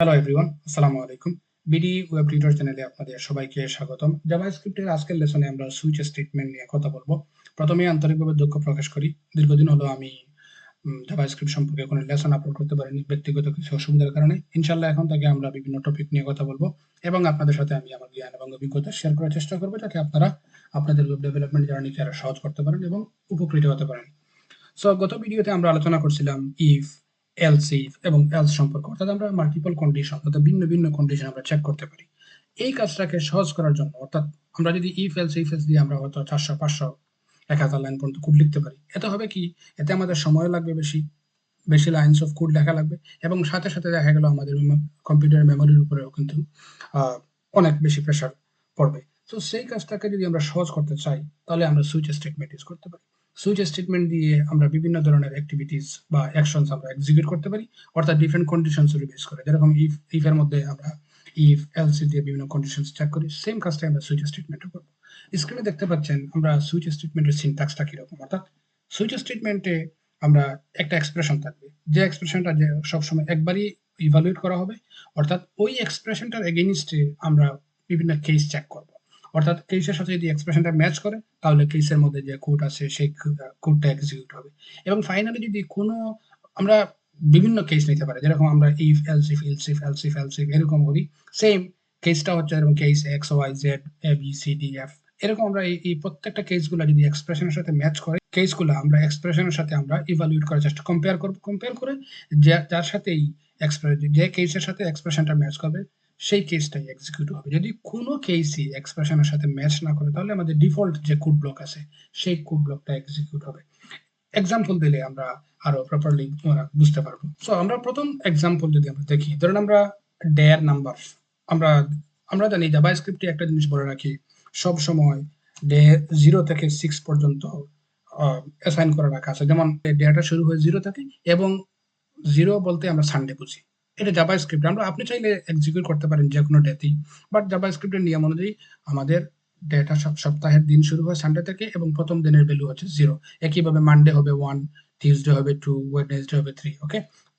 Hello everyone আসসালামু আলাইকুম BD web tutor চ্যানেলে আপনাদের সবাইকে স্বাগতম। জাভাস্ক্রিপ্টের আজকের লেসনে আমরা সুইচ স্টেটমেন্ট নিয়ে কথা বলব। প্রথমে আন্তরিকভাবে দুঃখ প্রকাশ করি। দীর্ঘদিন হলো আমি জাভাস্ক্রিপ্ট সম্পর্কে কোনো লেসন আপলোড করতে পারিনি, ব্যক্তিগত কিছু অসুবিধার কারণে। ইনশাল্লাহ এখন থেকে আমরা বিভিন্ন টপিক নিয়ে কথা বলব এবং আপনাদের সাথে আমি আমার জ্ঞান এবং অভিজ্ঞতা শেয়ার করার চেষ্টা করব যাতে আপনারা আপনাদের ওয়েব ডেভেলপমেন্ট জার্নিকে আরও সহজ করতে পারেন এবং উপকৃত হতে পারেন। সো গত ভিডিওতে আমরা আলোচনা করছিলাম ইফ এলস ইফ এবং এলস সম্পর্ক, অর্থাৎ আমরা মাল্টিপল কন্ডিশন অর্থাৎ ভিন্ন ভিন্ন কন্ডিশন আমরা চেক করতে পারি। এই কাজটাকে সহজ করার জন্য, অর্থাৎ আমরা যদি ইফ এলস ইফ এলস দিয়ে আমরা হয়তো চারশো, পাঁচশো, এক হাজার লাইন পর্যন্ত কোড লিখতে পারি। এতে হবে কি? এতে আমাদের সময় লাগবে বেশি বেশি লাইনস অফ কোড লেখা লাগবে এবং সাথে সাথে দেখা গেল আমাদের কম্পিউটার মেমোরির উপরেও কিন্তু অনেক বেশি প্রেশার পড়বে। তো সেই কাজটাকে যদি আমরা সহজ করতে চাই, তাহলে আমরা সুইচ স্টেটমেন্ট ইউজ করতে পারি। সুইচ স্টেটমেন্ট দিয়ে আমরা বিভিন্ন ধরনের অ্যাক্টিভিটিস বা অ্যাকশনস আমরা এক্সিকিউট করতে পারি। অর্থাৎ ডিফারেন্ট কন্ডিশনস বেস করে। যেরকম ইফ ইফ এর মধ্যে আমরা ইফ এলসি দিয়ে বিভিন্ন কন্ডিশনস চেক করি সেম কাজটা আমরা সুইচ স্টেটমেন্টও করব। স্ক্রিনে দেখতে পাচ্ছেন আমরা সুইচ স্টেটমেন্টের সিনট্যাক্সটা কীরকম, অর্থাৎ সুইচ স্টেটমেন্টে আমরা একটা এক্সপ্রেশন থাকবে। যে এক্সপ্রেশনটা যে সবসময় একবারই ইভালুয়েট করা হবে, অর্থাৎ ওই এক্সপ্রেশনটার এগেনিস্টে আমরা বিভিন্ন কেস চেক করব। অর্থাৎ কেসের সাথে যদি এক্সপ্রেশনটা ম্যাচ করে, তাহলে কেসের মধ্যে যে কোড আছে, সেই কোডটা এক্সিকিউট হবে। এবং ফাইনালি যদি কোনো, আমরা বিভিন্ন কেস নিতে পারি, যেরকম আমরা if else if else if else if else if এরকম করি সেম কেসটা হচ্ছে এরকম case X Y Z A B C D F এরকম আমরা এই প্রত্যেকটা কেসগুলো যদি এক্সপ্রেশনের সাথে ম্যাচ করে কেসগুলো আমরা এক্সপ্রেশনের সাথে আমরা ইভালুয়েট করার চেষ্টা কম্পেয়ার করব কম্পেয়ার করে যার সাথে এই যে কেসের সাথে এক্সপ্রেশনটা ম্যাচ করবে সেই কেসটাই এক্সিকিউট হবে। যদি কোনো কেসই এক্সপ্রেশনের সাথে ম্যাচ না করে, তাহলে আমাদের ডিফল্ট যে কোড ব্লক আছে, সেই কোড ব্লকটা এক্সিকিউট হবে। এক্সাম্পল দিলে আমরা আরও প্রপারলি বুঝতে পারব। সো আমরা প্রথম এক্সাম্পল যদি আমরা দেখি, ধরুন আমরা ডেয়ার নাম্বার আমরা আমরা জানি জাভা স্ক্রিপ্টে একটা জিনিস বলে রাখি, সব সময় ডে জিরো থেকে সিক্স পর্যন্ত অ্যাসাইন করে রাখা আছে। যেমন ডেটা শুরু হয়ে জিরো থেকে এবং জিরো বলতে আমরা সানডে বুঝি। এটা জাভা স্ক্রিপ্ট আমরা, আপনি চাইলে এক্সিকিউট করতে পারেন যে কোনো ডেতেই বাট জাভা স্ক্রিপ্টের নিয়ম অনুযায়ী আমাদের ডেটা সপ্তাহের দিন শুরু হয় সানডে থেকে এবং প্রথম দিনের ভ্যালু হচ্ছে জিরো একইভাবে মানডে হবে ওয়ান টিউসডে হবে টু ওয়েডনেসডে হবে থ্রি ওকে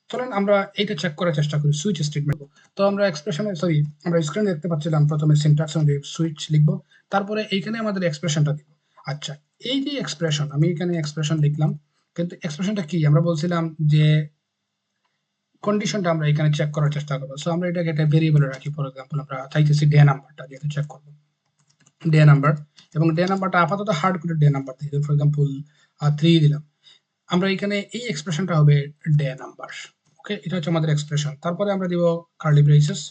চলেন আমরা এইটা চেক করার চেষ্টা করি সুইচ স্টেটমেন্ট তো আমরা এক্সপ্রেশনে সরি আমরা স্ক্রিনে দেখতে পাচ্ছিলাম প্রথমে সিনট্যাক্স অনুযায়ী সুইচ লিখব। তারপরে এইখানে আমাদের এক্সপ্রেশনটা দিব। আচ্ছা এই যে এক্সপ্রেশন আমি এখানে এক্সপ্রেশন লিখলাম, কিন্তু এক্সপ্রেশনটা কি? আমরা বলছিলাম যে কন্ডিশনটা আমরা এখানে চেক করার চেষ্টা করব। সো আমরা এটাকে একটা ভেরিয়েবলে রাখি ফর এক্সাম্পল আমরা চাইতেছি ডে নাম্বারটা যেহেতু চেক করব। ডে নাম্বার এবং ডে নাম্বারটা আপাতত হার্ড করে ডে নাম্বার দিয়ে ফর এক্সাম্পল থ্রি দিলাম। আমরা এখানে এই এক্সপ্রেশনটা হবে ডে নাম্বার ওকে এটা হচ্ছে আমাদের এক্সপ্রেশন তারপরে আমরা দিব কার্লি ব্রেসেস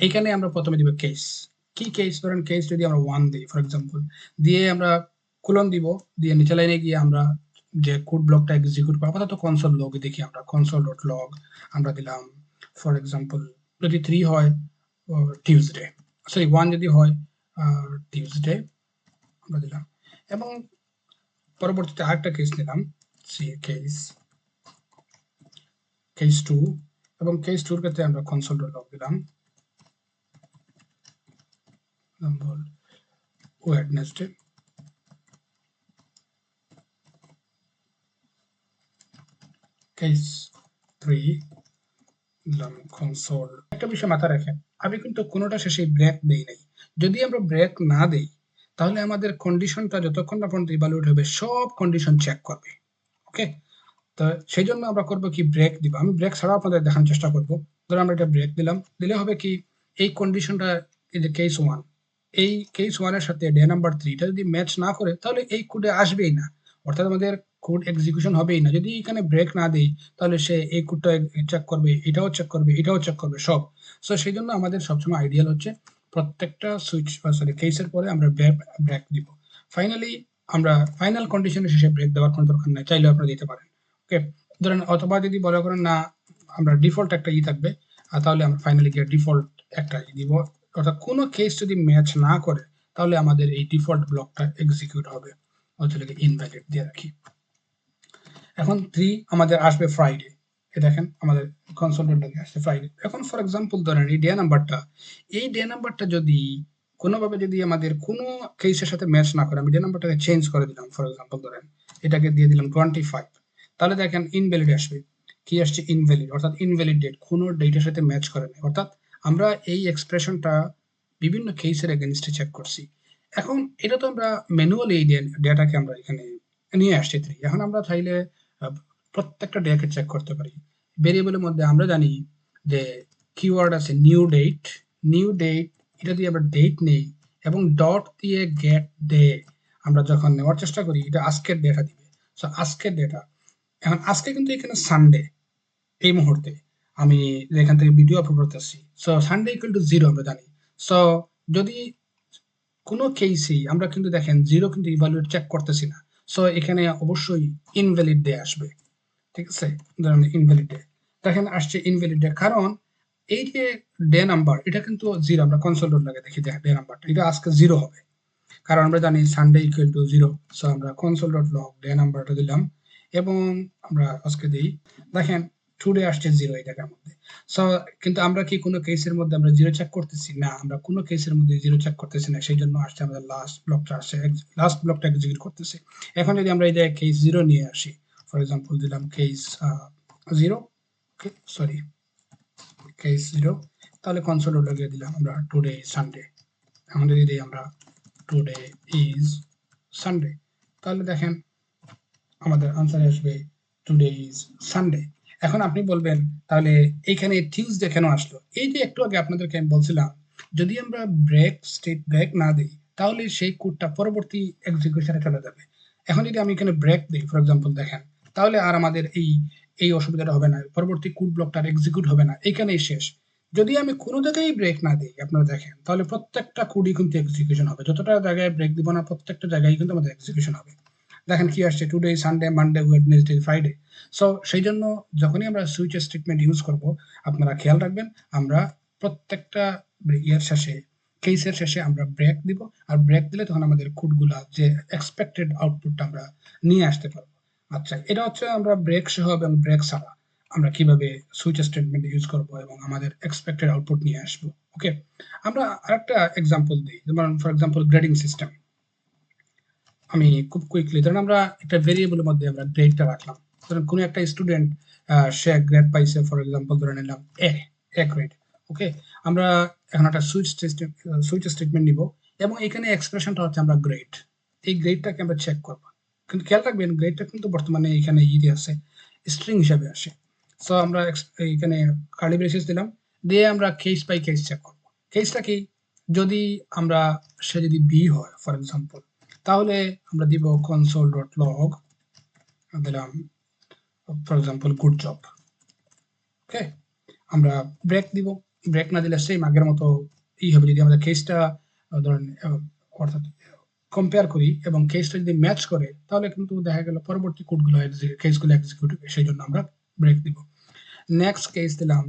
এইখানে আমরা প্রথমে দিব কেস কি কেস ধরেন কেস যদি আমরা ওয়ান দিই ফর এক্সাম্পল দিয়ে আমরা কুলন দিব, দিয়ে নিচে লাইনে গিয়ে আমরা যে কোড ব্লকটা এক্সিকিউট করব, আপাতত কনসোল লগ দেখি আমরা কনসোল ডট লগ আমরা দিলাম ফর এক্সাম্পল যদি থ্রি হয় টিউসডে সরি ওয়ান যদি হয় টিউসডে আমরা দিলাম। এবং পরবর্তীতে আরেকটা কেস নিলাম সি কেস কেস টু এবং কেস টুর ক্ষেত্রে আমরা কনসোল ডট লগ দিলাম। ওয়েডনেসডে কেস থ্রি দিলাম কনসোল একটা বিষয় মাথায় রাখেন, আমি কিন্তু কোনোটা শেষে ব্রেক দেই নাই। যদি আমরা ব্রেক না দেই, তাহলে আমাদের কন্ডিশনটা যতক্ষণ না পর্যন্ত ইভালুয়েট হবে, সব কন্ডিশন চেক করবে। ওকে তো সেই জন্য আমরা করব কি ব্রেক দিব। আমি ব্রেক ছাড়াও আপনাদের দেখানোর চেষ্টা করব। ধরো আমরা এটা ব্রেক দিলাম, দিলে হবে কি, এই কন্ডিশনটা এই যে কেস ওয়ান এই কেস ওয়ানের সাথে ডে নাম্বার থ্রি এটা যদি ম্যাচ না করে, তাহলে এই কোডে আসবেই না। অর্থাৎ আমাদের কোড এক্সিকিউশন হবেই না। যদি এখানে ব্রেক না দেই, তাহলে সে এই কোডটা চেক করবে, এটাও চেক করবে, এটাও চেক করবে, সব। সো সেই জন্য আমাদের সবসময় আইডিয়াল হচ্ছে প্রত্যেকটা সুইচ সরি কেসের পরে আমরা ব্রেক দিব। ফাইনালি আমরা ফাইনাল কন্ডিশনে শেষে ব্রেক দেওয়ার কোনো দরকার নাই, চাইলেও আপনারা দিতে পারেন। ওকে ধরেন অথবা যদি বলা করেন, না, আমরা ডিফল্ট একটা ই থাকবে তাহলে আমরা ফাইনালি গিয়ে ডিফল্ট একটা ই দিব। অর্থাৎ কোনো কেস যদি ম্যাচ না করে, তাহলে আমাদের এই ডিফল্ট ব্লকটা এক্সিকিউট হবে। অথবা ইনভ্যালিড দিয়ে রাখি। এখন থ্রি আমাদের আসবে ফ্রাইডে এ দেখেন আমাদের কনসোলটাকে আসছে ফ্রাইডে এখন ফর এক্সাম্পল ধরেন এই ডে নাম্বারটা এই ডে নাম্বারটা যদি কোনোভাবে যদি আমাদের কোনো কেসের সাথে ম্যাচ না করে, আমি ডে নাম্বারটাকে চেঞ্জ করে দিলাম ফর এক্সাম্পল ধরেন, এটাকে দিয়ে দিলাম টোয়েন্টি ফাইভ তাহলে দেখেন ইনভ্যালিড আসবে। কি আসছে? ইনভ্যালিড অর্থাৎ ইনভ্যালিড ডেট কোনো ডেটের সাথে ম্যাচ করে না অর্থাৎ আমরা এই এক্সপ্রেশনটা বিভিন্ন কেসের এগেনস্টে চেক করছি। এখন এটা তো আমরা ম্যানুয়ালি এই ডেটাকে আমরা এখানে নিয়ে আসছি থ্রি এখন আমরা চাইলে প্রত্যেকটা ডেটাকে চেক করতে পারি। ভেরিয়েবলের মধ্যে আমরা জানি যে কিওয়ার্ড আছে নিউ ডেট নিউ ডেট এটা দিয়ে আমরা ডেট নেই এবং ডট দিয়ে গেট ডে আমরা যখন নেওয়ার চেষ্টা করি, এটা আজকের ডেটা দিবে। সো আজকের ডেটা এখন আজকে কিন্তু এখানে সানডে এই মুহূর্তে। আমি এখান থেকে ভিডিও আপলোড করতেছি। So Sunday equal to zero আমরা জানি। সো যদি কোনো কেসেই আমরা কিন্তু দেখেন জিরো কিন্তু ইভালুয়েট চেক করতেছি না। সো এখানে অবশ্যই ইনভ্যালিড ডে আসবে। ঠিক আছে? ধরেন ইনভ্যালিড ডে দেখেন আসছে ইনভ্যালিড ডে কারণ এই যে ডে নাম্বার এটা কিন্তু জিরো আমরা কনসোল ডট লাগে দেখি ডে নাম্বারটা এটা আজকে জিরো হবে। কারণ আমরা জানি Sunday equal to zero so আমরা কনসোল ডট লগ ডে নাম্বারটা দিলাম এবং আমরা আজকে দিই। দেখেন টুডে আসছে জিরো এই জায়গার মধ্যে। সো কিন্তু আমরা কি কোনো কেসের মধ্যে আমরা জিরো চেক করতেছি? না, আমরা কোনো কেসের মধ্যে জিরো চেক করতেছি না। সেই জন্য আসছে আমাদের লাস্ট ব্লকটা আসছে লাস্ট ব্লকটা এক্সিকিউট করতেছে। এখন যদি আমরা এই জায়গায় কেস জিরো নিয়ে আসি ফর এক্সাম্পল দিলাম case zero sorry case zero তাহলে কনসোল লাগিয়ে দিলাম আমরা টুডে সানডে এখন যদি দিই আমরা টুডে ইজ সানডে তাহলে দেখেন আমাদের আনসার আসবে টুডে ইজ সানডে এখন আপনি বলবেন, তাহলে এইখানে টিউসডে কেন আসলো? এই যে একটু আগে আপনাদেরকে আমি বলছিলাম, যদি আমরা ব্রেক স্টেট ব্রেক না দিই, তাহলে সেই কোডটা পরবর্তী এক্সিকিউশনে চলে যাবে। এখন যদি আমি এখানে ব্রেক দিই ফর এক্সাম্পল দেখেন, তাহলে আর আমাদের এই এই অসুবিধাটা হবে না, পরবর্তী কোড ব্লকটা এক্সিকিউট হবে না এখানেই শেষ। যদি আমি কোনো জায়গায় ব্রেক না দিই, আপনারা দেখেন, তাহলে প্রত্যেকটা কোডই কিন্তু এক্সিকিউশন হবে। যতটা জায়গায় ব্রেক দিব না, প্রত্যেকটা জায়গায় কিন্তু আমাদের এক্সিকিউশন হবে। দেখেন কি আসছে today Sunday Monday Wednesday Friday so সেই জন্য যখনই আমরা সুইচ স্টেটমেন্ট ইউজ করব, আপনারা খেয়াল রাখবেন, আমরা প্রত্যেকটা ইয়ের শেষে কেসের শেষে আমরা ব্রেক দিব, আর ব্রেক দিলে তখন আমাদের কোডগুলা যে এক্সপেক্টেড আউটপুটটা আমরা নিয়ে আসতে পারব। আচ্ছা এটা হচ্ছে আমরা ব্রেক সহ এবং ব্রেক ছাড়া আমরা কীভাবে সুইচ স্টেটমেন্ট ইউজ করব এবং আমাদের এক্সপেক্টেড আউটপুট নিয়ে আসব ওকে আমরা আরেকটা এক্সাম্পল দিই, যেমন ফর এক্সাম্পল গ্রেডিং সিস্টেম আমি খুব কুইকলি ধরেন আমরা একটা ভেরিয়েবলের মধ্যে আমরা গ্রেডটা রাখলাম। ধরেন কোনো একটা স্টুডেন্ট সে গ্রেড পাইছে ফর এক্সাম্পল ধরে নিলাম এ এ গ্রেড ওকে আমরা এখন একটা সুইচ সুইচ স্টেটমেন্ট নিব এবং এখানে এক্সপ্রেশনটা হচ্ছে আমরা গ্রেড এই গ্রেডটাকে আমরা চেক করব। কিন্তু খেয়াল রাখবেন গ্রেডটা কিন্তু বর্তমানে এখানে ইয়ে আছে স্ট্রিং হিসাবে আসে। সো আমরা এখানে কার্লি ব্রেসেস দিলাম, দিয়ে আমরা কেস বাই কেস চেক করব। কেসটা কি? যদি আমরা, সে যদি বি হয় ফর এক্সাম্পল তাহলে আমরা দিব কনসোল ডট লগ দিলাম for example good job okay আমরা ব্রেক দিব ব্রেক না দিলে সেম আগের মতো ই হবে। যদি আমাদের কেসটা ধরেন অর্থাৎ কম্পেয়ার করি এবং কেসটা যদি ম্যাচ করে, তাহলে কিন্তু দেখা গেল পরবর্তী কোডগুলো কেসগুলো এক্সিকিউট সেই জন্য আমরা ব্রেক দিব। নেক্সট কেস দিলাম,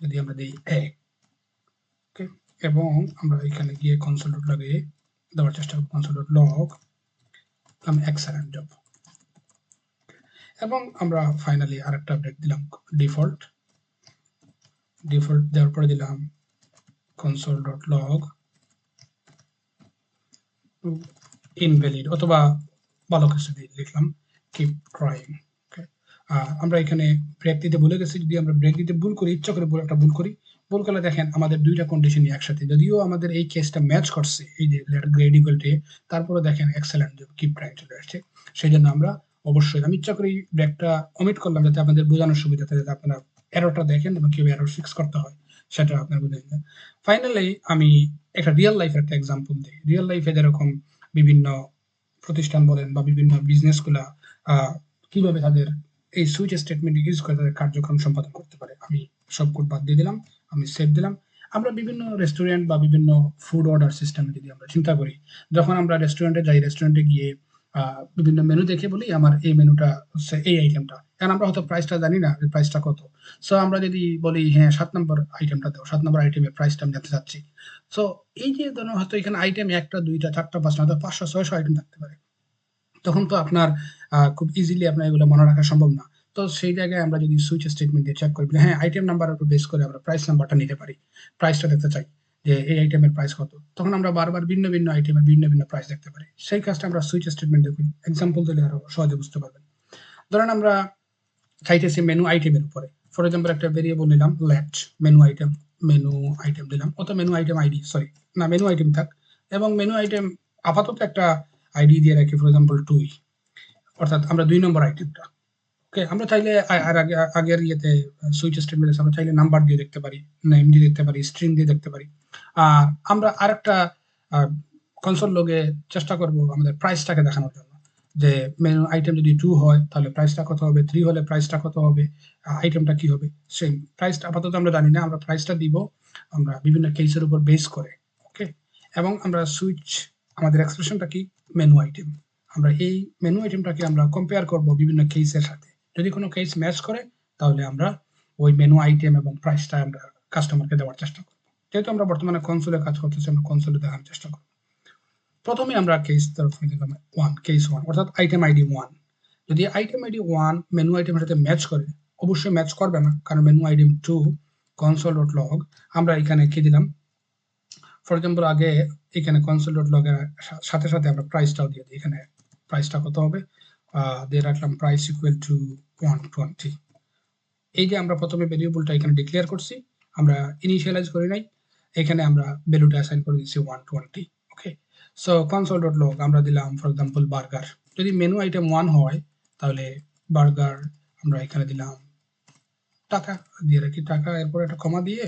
যদি আমরা দিই এ ওকে এবং আমরা এখানে গিয়ে কনসোল লাগিয়ে দেওয়ার চেষ্টা করব কনসোল ডট এক্সেলেন্ট জব এবং আমরা ফাইনালি আরেকটা আপডেট দিলাম ডিফল্ট ডিফল্ট দেওয়ার পরে দিলাম কনসোল লগ ইনভ্যালিড অথবা ভালো কিছু লিখলাম কিপ ট্রাইং আমরা এখানে ব্রেক দিতে ভুলে গেছি, যদি আমরা ব্রেক দিতে ভুল করি, ইচ্ছা করে একটা ভুল করি ভুল করলে দেখেন, আমাদের দুইটা কন্ডিশনই একসাথে। যদিও আমাদের এই কেসটা ম্যাচ করছে, এই যে গ্রেড ইকুয়াল টু তারপরে দেখেন এক্সেলেন্ট কিপ ট্রাইং চলে আসছে। সেই জন্য আমরা অবশ্যই, আমি ইচ্ছা করি ব্রেকটা অমিট করলাম যাতে আপনাদের বোঝানোর সুবিধা যাতে আপনারা এররটা দেখেন এবং কীভাবে এরর ফিক্স করতে হয়, সেটা আপনার বুঝে নিন ফাইনালি আমি একটা রিয়েল লাইফের একটা এক্সাম্পল দিই। রিয়েল লাইফে যেরকম বিভিন্ন প্রতিষ্ঠান বলেন বা বিভিন্ন বিজনেসগুলা কীভাবে তাদের এই সুইচ স্টেটমেন্ট ইউজ করে তাদের কার্যক্রম সম্পাদন করতে পারে, আমি সব কোড বাদ দিয়ে দিলাম। আমি সেভ দিলাম। আমরা বিভিন্ন রেস্টুরেন্ট বা বিভিন্ন ফুড অর্ডার সিস্টেমে যদি আমরা চিন্তা করি, যখন আমরা রেস্টুরেন্টে যাই রেস্টুরেন্টে গিয়ে বিভিন্ন মেনু দেখে বলি, আমার এই মেনুটা হচ্ছে এই আইটেমটা কারণ আমরা হয়তো প্রাইসটা জানি না যে প্রাইসটা কত। সো আমরা যদি বলি হ্যাঁ সাত নম্বর আইটেমটা দাও, সাত নম্বর আইটেমের প্রাইসটা আমি জানতে চাচ্ছি। সো এই যে ধরুন হয়তো এখানে আইটেম একটা, দুইটা, চারটা, পাঁচটা হয়তো পাঁচশো, ছয়শো আইটেম থাকতে পারে। তখন তো আপনার খুব ইজিলি আপনার এগুলো মনে রাখা সম্ভব না। তো সেই জায়গায় আমরা যদি সুইচ স্টেটমেন্ট দিয়ে চেক করি হ্যাঁ আইটেম নাম্বার উপর বেস করে আমরা প্রাইস নাম্বারটা নিতে পারি। প্রাইসটা দেখতে চাই যে এই আইটেমের প্রাইস কত। তখন আমরা বারবার ভিন্ন ভিন্ন আইটেমের ভিন্ন ভিন্ন প্রাইস দেখতে পারি। সেই কাজটা আমরা সুইচ স্টেটমেন্ট দেখি এক্সাম্পল দিলে আরও সহজে বুঝতে পারবেন। ধরেন আমরা চাইতেছি মেনু আইটেমের উপরে। ফর এক্সাম্পল একটা ভেরিয়েবল নিলাম left menu item menu item দিলাম। অত মেনু আইটেম আইডি সরি না মেনু আইটেম থাক। এবং মেনু আইটেম আপাতত একটা আইডি দিয়ে রাখি ফর এক্সাম্পল টুই অর্থাৎ আমরা দুই নম্বর আইটেমটা ওকে আমরা চাইলে আর আগে আগের ইয়েতে সুইচ স্টেটমেন্টে আমরা চাইলে নাম্বার দিয়ে দেখতে পারি নেম দিয়ে দেখতে পারি স্ট্রিং দিয়ে দেখতে পারি। আর আমরা আরেকটা কনসোল লোগে চেষ্টা করব আমাদের প্রাইসটাকে দেখানোর জন্য। যে মেনু আইটেম যদি টু হয়, তাহলে প্রাইসটা কত হবে? থ্রি হলে প্রাইসটা কত হবে? আইটেমটা কি হবে? সেই প্রাইসটা আপাতত আমরা জানি না, আমরা প্রাইসটা দিব আমরা বিভিন্ন কেসের উপর বেস করে ওকে এবং আমরা সুইচ আমাদের এক্সপ্রেশনটা কি? মেনু আইটেম আমরা এই মেনু আইটেমটাকে আমরা কম্পেয়ার করব বিভিন্ন কেসের সাথে। যদি কোনো কেস ম্যাচ করে, তাহলে আমরা ওই মেনু আইটেম এবং প্রাইসটা আমরা কাস্টমারকে দেওয়ার চেষ্টা করব। যেহেতু আমরা বর্তমানে কনসোলে কাজ করতেছি, আমরা কনসোলে দেখানোর চেষ্টা করব। প্রথমে আমরা কেস তরফ দিলাম ওয়ান কেস ওয়ান অর্থাৎ আইটেম আইডি ওয়ান যদি আইটেম আইডি ওয়ান মেনু আইটেমের সাথে ম্যাচ করে, অবশ্যই ম্যাচ করবে না, কারণ menu item two console dot log আমরা এখানে কি দিলাম? ফর এক্সাম্পল আগে এখানে কনসোল ডট লগের সাথে সাথে আমরা প্রাইসটাও দিয়ে দিই। এখানে প্রাইসটা কত হবে? দিয়ে রাখলাম price equal to one twenty এই যে আমরা প্রথমে ভেরিয়েবলটা এখানে ডিক্লেয়ার করছি, আমরা ইনিশিয়ালাইজ করি নাই, এখানে আমরা ভ্যালুটা অ্যাসাইন করে দিচ্ছি one twenty okay so console dot log আমরা দিলাম ফর এক্সাম্পল বার্গার যদি মেনু আইটেম ওয়ান হয়, তাহলে বার্গার আমরা এখানে দিলাম টাকা, দিয়ে রাখি টাকা, এরপর একটা কমা দিয়ে,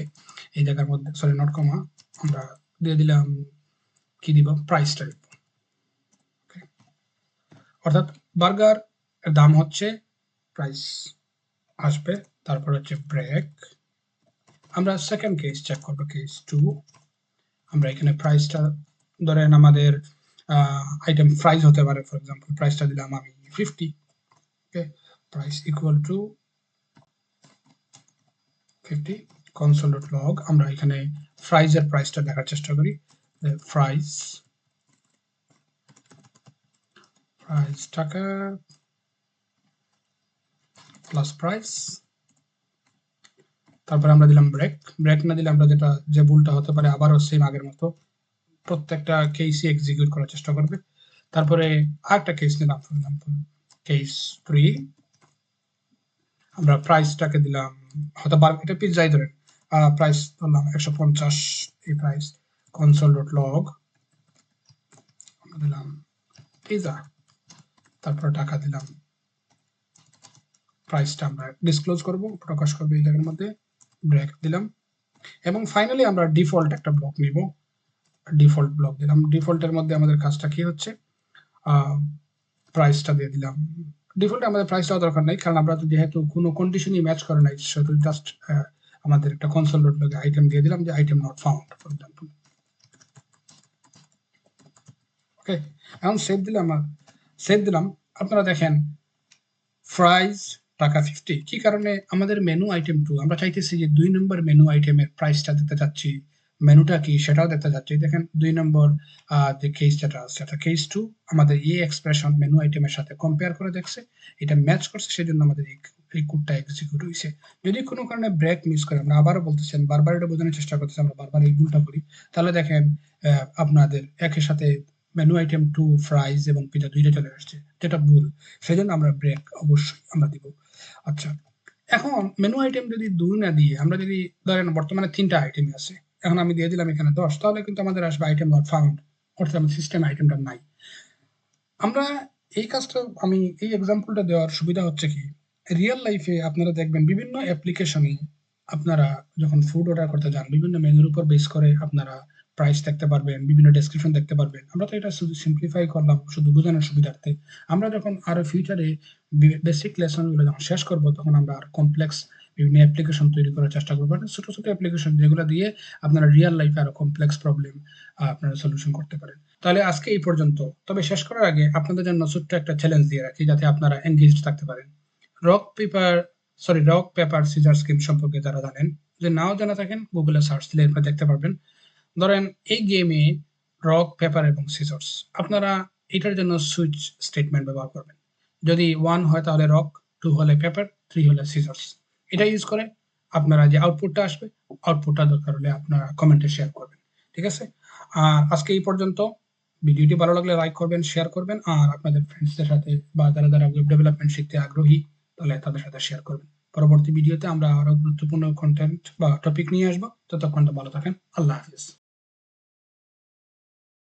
এই জায়গার মধ্যে সরি নট কমা আমরা দিয়ে দিলাম, কি দিব? প্রাইসটা দিব অর্থাৎ বার্গার দাম হচ্ছে প্রাইস আসবে, তারপর হচ্ছে ব্রেক আমরা সেকেন্ড কেস চেক করব কেস টু আমরা এখানে প্রাইসটা ধরেন আমাদের আইটেম প্রাইস হতে পারে ফর এক্সাম্পল প্রাইসটা দিলাম আমি fifty okay price equal to fifty console dot log আমরা এখানে ফ্রাইজের প্রাইসটা দেখার চেষ্টা করি। ফ্রাইস প্রাইস টাকা প্লাস প্রাইস তারপরে আমরা দিলাম ব্রেক ব্রেক না দিলে আমরা যেটা, যে ভুলটা হতে পারে আবারও সেম আগের মতো প্রত্যেকটা কেসই এক্সিকিউট করার চেষ্টা করবে। তারপরে আরেকটা কেস নিলাম ফর এক্সাম্পল কেস থ্রি আমরা প্রাইসটাকে দিলাম, হয়তো বার, এটা পিৎজাই ধরেন। প্রাইস ধরলাম একশো পঞ্চাশ, এই প্রাইস কনসোল ডট লগ আমরা দিলাম পিজা তারপর টাকা দিলাম। প্রাইসটা আমরা ডিসক্লোজ করব, প্রকাশ করব এই জায়গার মধ্যে ব্রেক দিলাম। এবং ফাইনালি আমরা ডিফল্ট একটা ব্লক নিব। ডিফল্ট ব্লক দিলাম। ডিফল্টের মধ্যে আমাদের কাজটা কি হচ্ছে? প্রাইসটা দিয়ে দিলাম। ডিফল্টে আমাদের প্রাইস দেওয়া দরকার নেই, কারণ আমরা যেহেতু কোনো কন্ডিশনই ম্যাচ করে নাই সেহেতু জাস্ট আমাদের একটা কনসোল ডট লগে আইটেম দিয়ে দিলাম যে item not found for example okay এখন সেভ দিলাম সেভ দিলাম। আপনারা দেখেন ফ্রাইজ টাকা ফিফটি কি কারণে? আমাদের মেনু আইটেম টু আমরা চাইতেছি যে দুই নম্বর মেনু আইটেমের প্রাইসটা দিতে চাচ্ছি। মেনুটা কি? সেটাও দেখতে যাচ্ছি দেখেন, দুই নম্বর যে কেস যেটা আছে, সেটা কেস টু আমাদের এই এক্সপ্রেশন মেনু আইটেমের সাথে কম্পেয়ার করে দেখছে। এটা ম্যাচ করছে, সেজন্য আমাদের এই কোডটা এক্সিকিউট হয়েছে যদি কোনো কারণে ব্রেক মিস করে, আমরা আবারও বলতেছেন বারবার এটা বোঝানোর চেষ্টা করতেছি, আমরা বারবার এই ভুলটা করি। তাহলে দেখেন আপনাদের একের সাথে মেনু আইটেম টু ফ্রাইজ এবং পিজা দুইটা চলে আসছে। যেটা ভুল, সেজন্য আমরা ব্রেক অবশ্যই আমরা দিব। আচ্ছা এখন মেনু আইটেম যদি দুই না দিয়ে, আমরা যদি ধরেন বর্তমানে তিনটা আইটেম আছে, এখন আমি দিয়ে দিলাম এখানে দশ, তাহলে কিন্তু আমাদের আসবে আইটেম নট ফাউন্ড অর্থাৎ আমাদের সিস্টেম আইটেমটা নাই। আমরা এই কাজটা, আমি এই এক্সাম্পলটা দেওয়ার সুবিধা হচ্ছে কি রিয়েল লাইফে আপনারা দেখবেন বিভিন্ন অ্যাপ্লিকেশনে আপনারা যখন ফুড অর্ডার করতে যান, বিভিন্ন মেনুর উপর বেস করে আপনারা প্রাইস দেখতে পারবেন, বিভিন্ন ডেসক্রিপশন দেখতে পারবেন। আমরা তো এটা শুধু সিম্পলিফাই করলাম, শুধু বোঝানোর সুবিধার্থে। আমরা যখন আরও ফিউচারে বেসিক লেসনগুলো যখন শেষ করব, তখন আমরা আর কমপ্লেক্স বিভিন্ন অ্যাপ্লিকেশন তৈরি করার চেষ্টা করব। ছোট ছোট অ্যাপ্লিকেশন যেগুলো দিয়ে আপনারা রিয়েল লাইফে আরও কমপ্লেক্স প্রবলেম আপনারা সলিউশন করতে পারেন। তাহলে আজকে এই পর্যন্ত। তবে শেষ করার আগে আপনাদের জন্য ছোট্ট একটা চ্যালেঞ্জ দিয়ে রাখি, যাতে আপনারা এনগেজড থাকতে পারেন। Rock paper sorry rock paper scissor scheme সম্পর্কে যারা জানেন যে নাও জানা থাকেন গুগলে সার্চ দিলে এরপর দেখতে পারবেন। ধরেন এই গেমে রক পেপার এবং সিজার্স আপনারা এটার জন্য সুইচ স্টেটমেন্ট ব্যবহার করবেন। যদি ওয়ান হয় তাহলে রক টু হলে পেপার থ্রি হলে সিজার্স এটা ইউজ করে আপনারা যে আউটপুটটা আসবে আউটপুটটা দরকার হলে আপনারা কমেন্টে শেয়ার করবেন। ঠিক আছে? আর আজকে এই পর্যন্ত। ভিডিওটি ভালো লাগলে লাইক করবেন শেয়ার করবেন, আর আপনাদের ফ্রেন্ডসদের সাথে বা যারা যারা ওয়েব ডেভেলপমেন্ট শিখতে আগ্রহী, তাহলে তাদের সাথে শেয়ার করবেন। পরবর্তী ভিডিওতে আমরা আরও গুরুত্বপূর্ণ কন্টেন্ট বা টপিক নিয়ে আসব। ততক্ষণটা ভালো থাকেন। আল্লাহ হাফিজ।